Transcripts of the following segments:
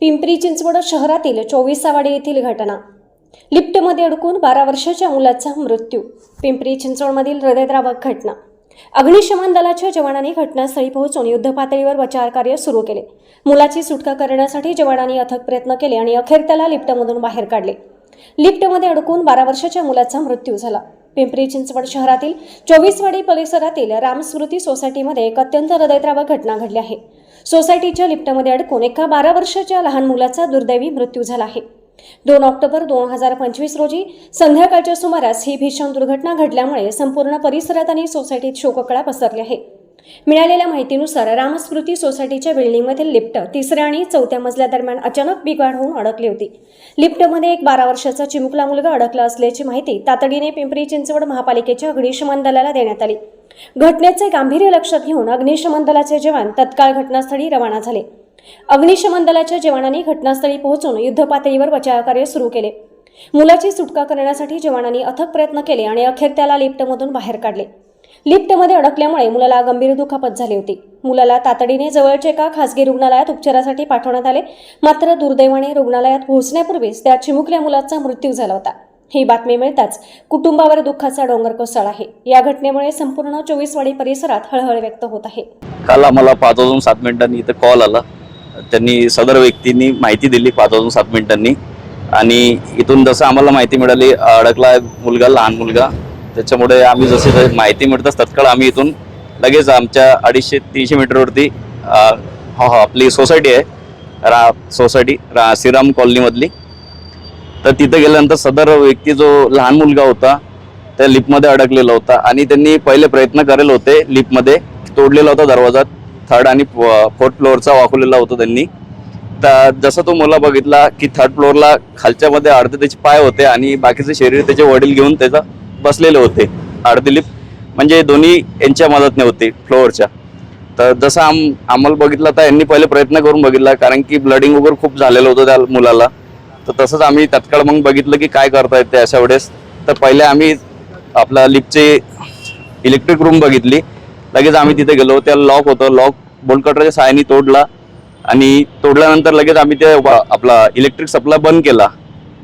पिंपरी चिंचवड शहरातील चोवीसावाडी येथील घटना. लिफ्टमध्ये अडकून बारा वर्षाच्या मुलाचा मृत्यू. पिंपरी चिंचवडमधील हृदयद्रावक घटना. अग्निशमन दलाच्या जवानांनी घटनास्थळी पोहोचून युद्धपातळीवर बचावकार्य सुरू केले. मुलाची सुटका करण्यासाठी जवानांनी अथक प्रयत्न केले आणि अखेर त्याला लिफ्टमधून बाहेर काढले. लिफ्टमध्ये अडकून बारा वर्षाच्या मुलाचा मृत्यू झाला. पिंपरी चिंचवड शहरातील चोवीसवाडी परिसरातील रामस्मृती सोसायटीमध्ये एक अत्यंत हृदयद्रावक घटना घडली आहे. सोसायटीच्या लिफ्टमध्ये अडकून एका बारा वर्षाच्या लहान मुलाचा दुर्दैवी मृत्यू झाला आहे. दोन ऑक्टोबर दोन हजार पंचवीस रोजी संध्याकाळच्या सुमारास ही भीषण दुर्घटना घडल्यामुळे संपूर्ण परिसरात आणि सोसायटीत शोककळा पसरली आहे. मिळालेल्या माहितीनुसार रामस्मृती सोसायटीच्या बिल्डिंगमधील लिफ्ट तिसऱ्या आणि चौथ्या मजल्यादरम्यान अचानक बिघाड होऊन अडकली होती. लिफ्टमध्ये एक बारा वर्षाचा चिमुकला मुलगा अडकला असल्याची माहिती तातडीने पिंपरी चिंचवड महापालिकेच्या अग्निशमन दलाला देण्यात आली. घटनेचे गांभीर्य लक्षात घेऊन अग्निशमन दलाचे जवान तत्काळ घटनास्थळी रवाना झाले. अग्निशमन दलाच्या जवानांनी घटनास्थळी पोहोचून युद्धपातळीवर बचावकार्य सुरू केले. मुलाची सुटका करण्यासाठी जवानांनी अथक प्रयत्न केले आणि अखेर त्याला लिफ्टमधून बाहेर काढले. लिफ्टमध्ये अडकल्यामुळे मुलाला गंभीर दुखापत झाली होती. मुलाला तातडीने जवळच्या एका खासगी रुग्णालयात उपचारासाठी पाठवण्यात आले. मात्र दुर्दैवाने रुग्णालयात पोहोचण्यापूर्वीच त्या चिमुकल्या मुलाचा मृत्यू झाला होता. ही बातमी मिळताच कुटुंबावर दुःखाचा डोंगर कोसळ आहे. या घटनेमुळे संपूर्ण चोवीसवाडी परिसरात हळहळ व्यक्त होत आहे. काल आम्हाला पाच वाजून सात मिनिटांनी इथं कॉल आला. त्यांनी सदर व्यक्तींनी माहिती दिली पाच वाजून सात मिनिटांनी. आणि इथून जसं आम्हाला माहिती मिळाली अडकला मुलगा लहान मुलगा. त्याच्यामुळे आम्ही जसे जसे माहिती मिळताच तत्काळ आम्ही इथून लगेच आमच्या अडीचशे तीनशे मीटरवरती हो हो आपली सोसायटी आहे रा सोसायटी रा श्रीराम कॉलनीमधली तर तिथं गेल्यानंतर सदर व्यक्ती जो लहान मुलगा होता त्या लिफ्टमध्ये अडकलेला होता आणि त्यांनी पहिले प्रयत्न करेल होते लिफ्टमध्ये तोडलेला होता दरवाजा थर्ड आणि फोर्थ फ्लोअरचा वाकवलेला होता त्यांनी. तर जसं तो मुला बघितला की थर्ड फ्लोअरला खालच्यामध्ये अर्धे त्याचे पाय होते आणि बाकीचे शरीर त्याचे वडील घेऊन त्याचा बसलेले होते आडदिलीप. म्हणजे दोन्ही यांच्या मदतने होते फ्लोअरच्या. तर जसं आम आम्हाला बघितलं तर यांनी पहिले प्रयत्न करून बघितला कारण की ब्लडिंग वगैरे खूप झालेलं होतं त्या मुलाला. तर तसंच आम्ही तत्काळ मग बघितलं की काय करता येते अशा वेळेस. तर पहिले आम्ही आपला लिफ्टचे इलेक्ट्रिक रूम बघितली. लगेच आम्ही तिथे गेलो त्या लॉक होतं. लॉक बोलकटराच्या कटरच्या सहाय्याने तोडला आणि तोडल्यानंतर लगेच आम्ही ते आपला इलेक्ट्रिक सप्लाय बंद केला.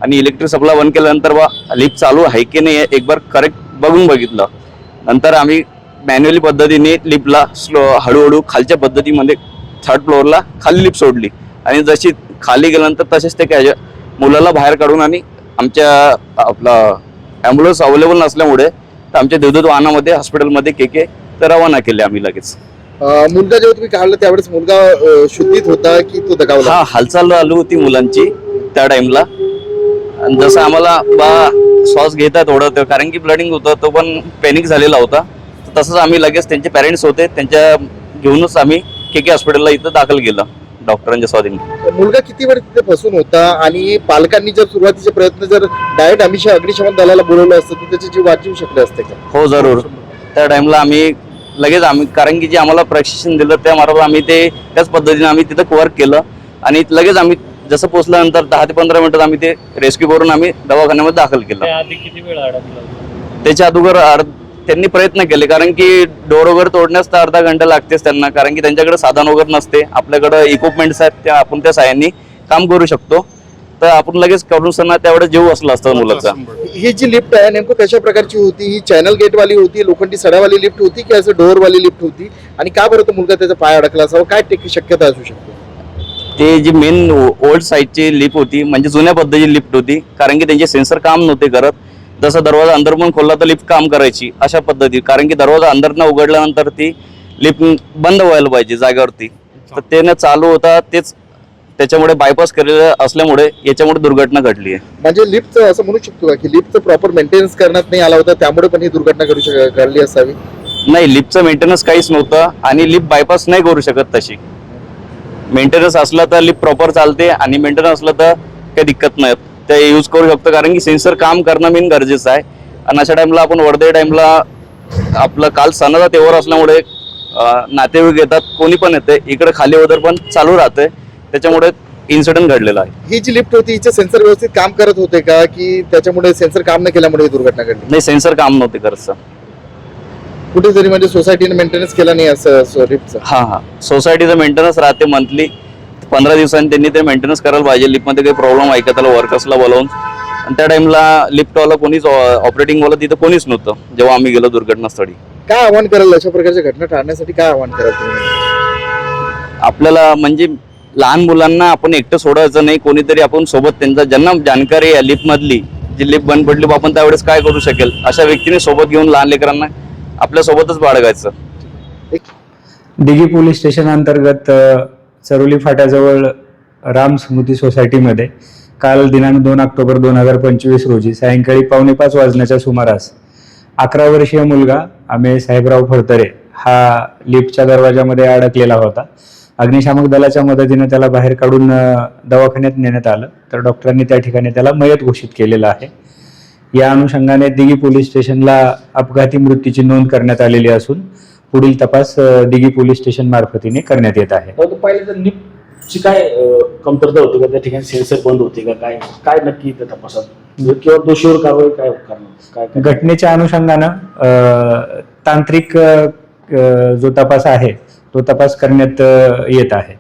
आणि इलेक्ट्रिक सप्लाय बंद केल्यानंतर बा लिफ्ट चालू आहे की नाही एक बार करेक्ट बघून बघितलं. नंतर आम्ही मॅन्युअली पद्धतीने लिफ्टला स्लो हळूहळू खालच्या पद्धतीमध्ये थर्ड फ्लोअरला खाली लिफ्ट सोडली. आणि जशी खाली गेल्यानंतर तसेच ते कॅज मुलाला बाहेर काढून आणि आमच्या आपला ॲम्ब्युलन्स अवेलेबल नसल्यामुळे तर आमच्या देवदूत वाहनामध्ये हॉस्पिटलमध्ये के के तर रवाना केले आम्ही लगेच. मुलगा जेव्हा तुम्ही काढला त्यावेळेस मुलगा शुद्धीत होता की तो दगावला? हा हालचाल चालू होती मुलांची त्या टाइमला आणि जसं आम्हाला बा श्वास घेता थोडं ते- कारण की ब्लडिंग होतं तो पण पॅनिक झालेला होता. तर तसंच आम्ही लगेच त्यांचे पॅरेंट्स होते त्यांच्या घेऊनच आम्ही के के हॉस्पिटलला इथं दाखल केलं डॉक्टरांच्या स्वाधीन. मुलगा किती वेळ तिथे फसून होता आणि पालकांनी जर सुरुवातीचे प्रयत्न जर डायरेक्ट आम्ही अग्निशमन दलाला बोलवलं असतं तर त्याची जीव वाचवू शकले असते का? हो जरूर. त्या टाइमला आम्ही लगेच आम्ही कारण की जे आम्हाला प्रशिक्षण दिलं त्यामार्फत आम्ही ते त्याच पद्धतीने आम्ही तिथं वर्क केलं. आणि लगेच आम्ही जसं पोचल्यानंतर दहा ते पंधरा मिनिटात आम्ही ते रेस्क्यू करून आम्ही दवाखान्यामध्ये दाखल केलं. त्याआधी किती वेळ अडकला होता? त्याच्या अगोदर अर्ध- त्यांनी प्रयत्न केले कारण की डोर वगैरे तोडण्यास तर अर्धा घंटा लागतेच त्यांना कारण की त्यांच्याकडे साधन वगैरे नसते. आपल्याकडे इक्विपमेंट्स आहेत त्या आपण त्या साह्याने काम करू शकतो. तर आपण लगेच करून असताना त्यावेळेस जीव असला असता मुलाचा. ही जी लिफ्ट आहे नेमकं कशा प्रकारची होती? ही चॅनल गेटवाली होती लोखंडी सड्यावाली लिफ्ट होती की असं डोअरवाली लिफ्ट होती? आणि का बरं तो मुलगा त्याचा पाय अडकला असावा? काय टेक- शक्यता असू शकते? ते जी मेन ओल्ड साईडची लिफ्ट होती म्हणजे जुन्या पद्धतीची लिफ्ट होती कारण की त्यांचे सेन्सर काम नव्हते करत. जसं दरवाजा अंदर पण खोलला तर लिफ्ट काम करायची अशा पद्धती. कारण की दरवाजा अंदर न उघडल्यानंतर ती लिफ्ट बंद व्हायला पाहिजे जागेवरती. तर ते न चालू होता तेच त्याच्यामुळे बायपास केलेलं असल्यामुळे याच्यामुळे दुर्घटना घडली आहे. म्हणजे लिफ्टचं असं म्हणू शकतो का की लिफ्टचं प्रॉपर मेंटेनन्स करण्यात नाही आला होता त्यामुळे पण ही दुर्घटना घडू शक घडली असावी? नाही लिफ्टचं मेंटेनन्स काहीच नव्हतं आणि लिफ्ट बायपास नाही करू शकत तशी. मेंटेनन्स असलं तर लिफ्ट प्रॉपर चालते आणि मेंटेनन्स असलं तर काही दिक्कत नाही. ते यूज करू शकतो कारण की सेन्सर काम करणं मेन गरजेचं आहे. आणि अशा टाइमला आपण वर्धे टाइमला आपलं काल सणाचा तेव्हार असल्यामुळे नातेवाईक येतात कोणी पण येते. इकडे खाली वगैरे पण चालू राहते. त्याच्यामुळे इन्सिडेंट घडलेला आहे. ही जी लिफ्ट होती हिचे सेन्सर व्यवस्थित काम करत होते का? की त्याच्यामुळे सेन्सर काम न केल्यामुळे ही दुर्घटना घडली? नाही सेन्सर काम नव्हते करत कुठेतरी म्हणजे सोसायटीने मेंटेनन्स केला नाही असं लिफ्टचं हा हा. सोसायटीचं मेंटेनन्स राहते मंथली पंधरा दिवसांनी त्यांनी ते मेंटेनन्स करायला पाहिजे. लिफ्टमध्ये काही प्रॉब्लेम आहे का? त्याला वर्कर्सला बोलावून. आणि त्या टाइमला लिफ्टवाला कोणीच ऑपरेटिंगवाला तिथं कोणीच नव्हतं. जेव्हा आम्ही गेलो दुर्घटनास्थळी. काय आव्हान कराल अशा प्रकारच्या घटना टाळण्यासाठी काय आव्हान कराल तुम्ही? आपल्याला म्हणजे लहान मुलांना आपण एकटं सोडायचं नाही. कोणीतरी आपण सोबत त्यांचा ज्यांना जाणकारी आहे लिफ्ट मधली जी लिफ्ट बंद पडली बा आपण त्यावेळेस काय करू शकेल? अशा व्यक्तीने सोबत घेऊन लहान लेकरांना आपल्यासोबतच बाळगायचं. दिघी पोलीस स्टेशन अंतर्गत चरोली फाट्याजवळ राम स्मृती सोसायटीमध्ये काल दिनांक दोन ऑक्टोबर दोन हजार पंचवीस रोजी सायंकाळी पावणे पाच वाजण्याच्या सुमारास अकरा वर्षीय मुलगा आम्ही साहेबराव फडतरे हा लिफ्टच्या दरवाजामध्ये अडकलेला होता. अग्निशामक दलाच्या मदतीने त्याला बाहेर काढून दवाखान्यात नेण्यात आलं. तर डॉक्टरांनी त्या ठिकाणी त्याला मयत घोषित केलेलं आहे. या अनुषंगाने दिघी पोलीस स्टेशनला अपघाती मृत्यूची नोंद करण्यात आलेली असून पुढील तपास दिघी पोलीस स्टेशन मार्फतीने करण्यात येत आहे. पहिले तर काय कमतरता होती का? त्या ठिकाणी सेन्सर बंद होते का? काय काय नक्की त्या तपासात? किंवा दोषीवर कारवाई काय करणार? काय काय घटनेच्या अनुषंगानं तांत्रिक जो तपास आहे तो तपास करण्यात येत आहे.